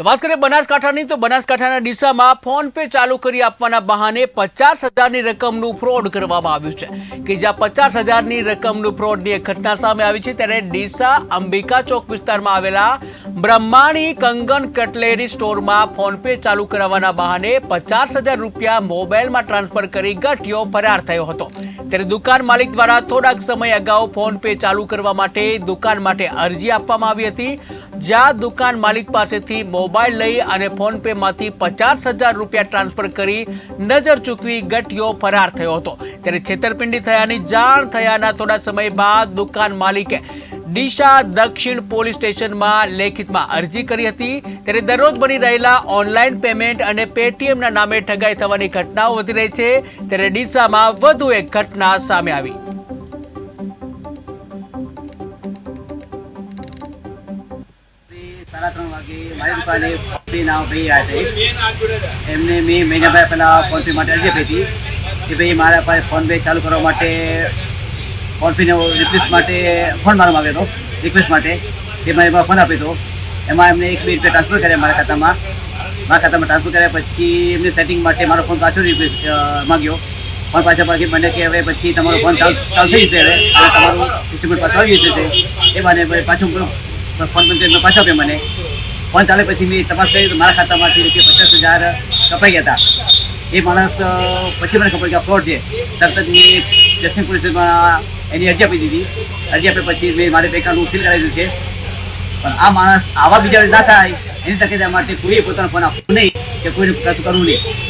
તો વાત કરીએ બનાસકાંઠાની, તો બનાસકાંઠાના ડીસામાં ફોન પે ચાલુ કરી આપવાના બહાને પચાસ હજારની રકમનું ફ્રોડ કરવામાં આવ્યું છે. કે જ્યાં પચાસ હજારની રકમનું ફ્રોડની એક ઘટના સામે આવી છે, ત્યારે ડીસા અંબિકા ચોક વિસ્તારમાં આવેલા બ્રહ્માણી કંગન કટલેરી સ્ટોરમાં ફોન પે ચાલુ કરાવવાના બહાને પચાસ હજાર રૂપિયા મોબાઈલમાં ટ્રાન્સફર કરી ગઠિયો ફરાર થયો હતો. ત્યારે દુકાન માલિક દ્વારા થોડાક સમય અગાઉ ફોન પે ચાલુ કરવા માટે દુકાન માટે અરજી આપવામાં આવી હતી. જ્યાં દુકાન માલિક પાસેથી મોબાઈલ લઈ અને ફોન પે પચાસ હજાર રૂપિયા ટ્રાન્સફર કરી નજર ચૂકવી ગઠિયો ફરાર થયો હતો. ત્યારે છેતરપિંડી થયાની જાણ થયાના થોડા સમય બાદ દુકાન માલિકે ડીશા દક્ષિણ પોલીસ સ્ટેશનમાં લેખિતમાં અરજી કરી હતી. ત્યારે દરરોજ બની રહેલા ઓનલાઈન પેમેન્ટ અને પેટીએમના નામે ઠગાઈ થવાની ઘટનાઓ વધી રહી છે. ત્યારે ડીસામાં વધુ એક ઘટના સામે આવી. સાડા ત્રણ વાગે મારી દુકાને ભાઈ આવ્યા હતા એમને મેં મહિનાભાઈ પહેલાં ફોન પે માટે અરજી આપી હતી. કે ભાઈ મારા પાસે ફોન પે ચાલુ કરવા માટે ફોન પેનો રિક્વેસ્ટ માટે ફોન મારવા માંગ્યો હતો. રિક્વેસ્ટ માટે એ મારે ફોન આપ્યો હતો એમાં એમને એક બે રૂપિયા ટ્રાન્સફર કર્યા મારા ખાતામાં. મારા ખાતામાં ટ્રાન્સફર કર્યા પછી એમને સેટિંગ માટે મારો ફોન પાછો રિપ્લેસ માગ્યો. ફોન પાછા પાછી મને કે હવે પછી તમારો ફોન ચાલુ થઈ જશે હવે. તમારું ઇન્સ્ટ્રુમેન્ટ પાછું આવી જશે. એ મને પાછું ફોન પણ પાછો આપ્યો મને. ફોન ચાલે પછી મેં તપાસ કરી મારા ખાતામાંથી રૂપિયા પચાસ હજાર કપાઈ ગયા હતા. એ માણસ પછી મને ખબર કે ફ્રોડ છે. તરત જ મેં દક્ષિણ પોલીસમાં એની અરજી આપી દીધી. અરજી આપ્યા પછી મેં મારે બેકાનું સીલ કરાવી દીધું છે. પણ આ માણસ આવા બીજા ના થાય. એની તકે માટે કોઈએ પોતાનો ફોન આપવો નહીં કે કોઈને કશું કરવું નહીં.